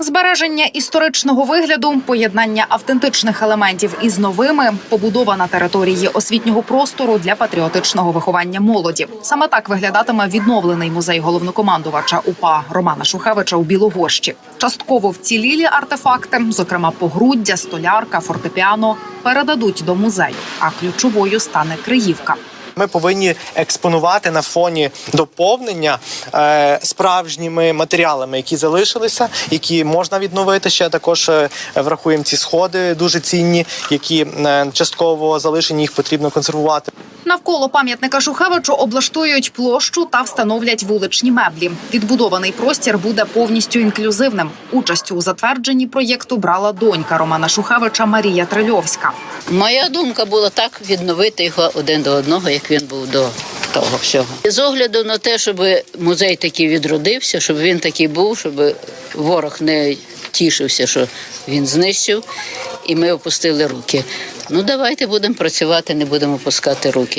Збереження історичного вигляду, поєднання автентичних елементів із новими, побудова на території освітнього простору для патріотичного виховання молоді. Саме так виглядатиме відновлений музей головнокомандувача УПА Романа Шухевича у Білогорщі. Частково вцілілі артефакти, зокрема погруддя, столярка, фортепіано, передадуть до музею. А ключовою стане Криївка. Ми повинні експонувати на фоні доповнення е, справжніми матеріалами, які залишилися, які можна відновити. Ще також е, врахуємо ці сходи дуже цінні, які е, частково залишені, їх потрібно консервувати. Навколо пам'ятника Шухевичу облаштують площу та встановлять вуличні меблі. Відбудований простір буде повністю інклюзивним. Участь у затвердженні проєкту брала донька Романа Шухевича Марія Трильовська. Моя думка була так відновити його один до одного, як він був до того всього. З огляду на те, щоб музей такий відродився, щоб він такий був, щоб ворог не тішився, що він знищив, і ми опустили руки. Ну давайте будемо працювати, не будемо опускати руки.